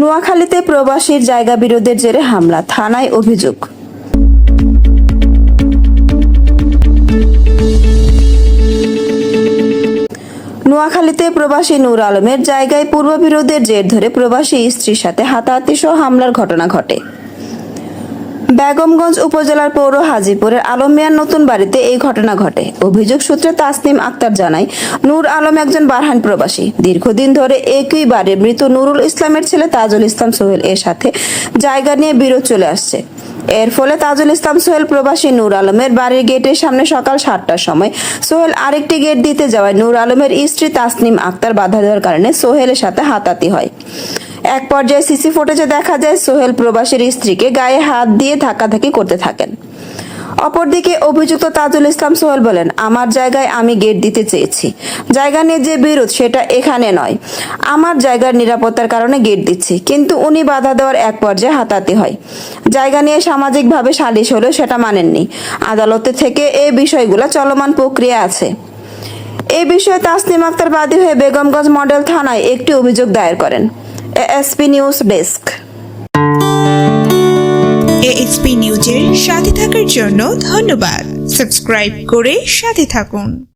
নোয়াখালীতে প্রবাসীর জায়গা বিরোধের জেরে হামলা, থানায় অভিযোগ। নোয়াখালীতে প্রবাসী নূর আলমের জায়গায় পূর্ববিরোধের জের ধরে প্রবাসী স্ত্রীর সাথে হাতাহাতি সহ হামলার ঘটনা ঘটে। বেগমগঞ্জ উপজেলার পৌর হাজিপুরের আলম মিয়ার নতুন বাড়িতে এই ঘটনা ঘটে। অভিযোগ সূত্রে তাসনিম আক্তার জানায়, নূর আলম একজন বারহান প্রবাসী। দীর্ঘদিন ধরে একই বাড়ির মৃত নুরুল ইসলামের ছেলে তাজুল ইসলাম সোহেল এর সাথে জায়গা নিয়ে বিরোধ চলে আসছে। এর ফলে তাজুল ইসলাম সোহেল প্রবাসী নূর আলমের বাড়ির গেটের সামনে সকাল সাতটার সময় সোহেল আরেকটি গেট দিতে যাওয়ায় নূর আলমের স্ত্রী তাসনিম আক্তার বাধা দেওয়ার কারণে সোহেলের সাথে হাতাতি হয়। এক পর্যায়ে সিসি ফুটেজে দেখা যায় সোহেল প্রবাসীর স্ত্রীকে গায়ে হাত দিয়ে ধাক্কাধাক্কি করতে থাকেন। অপরদিকে অভিযুক্ত তাজুল ইসলাম সোহেল বলেন, আমার জায়গায় আমি গেট দিতে চেয়েছি। জায়গা নিয়ে যে বিরোধ, সেটা এখানে নয়। আমার জায়গার নিরাপত্তার কারণে গেট দিচ্ছি, কিন্তু উনি বাধা দেওয়ার এক পর্যায়ে হাতাতে হয়। জায়গা নিয়ে সামাজিকভাবে সালিশ হলেও সেটা মানেননি। আদালতে থেকে এই বিষয়গুলো চলমান প্রক্রিয়া আছে। এই বিষয়ে তাসনিম আক্তার বাদী হয়ে বেগমগঞ্জ মডেল থানায় একটি অভিযোগ দায়ের করেন। ASP news desk. এএসপি নিউজের সাথে থাকার জন্য ধন্যবাদ। সাবস্ক্রাইব করে সাথে থাকুন।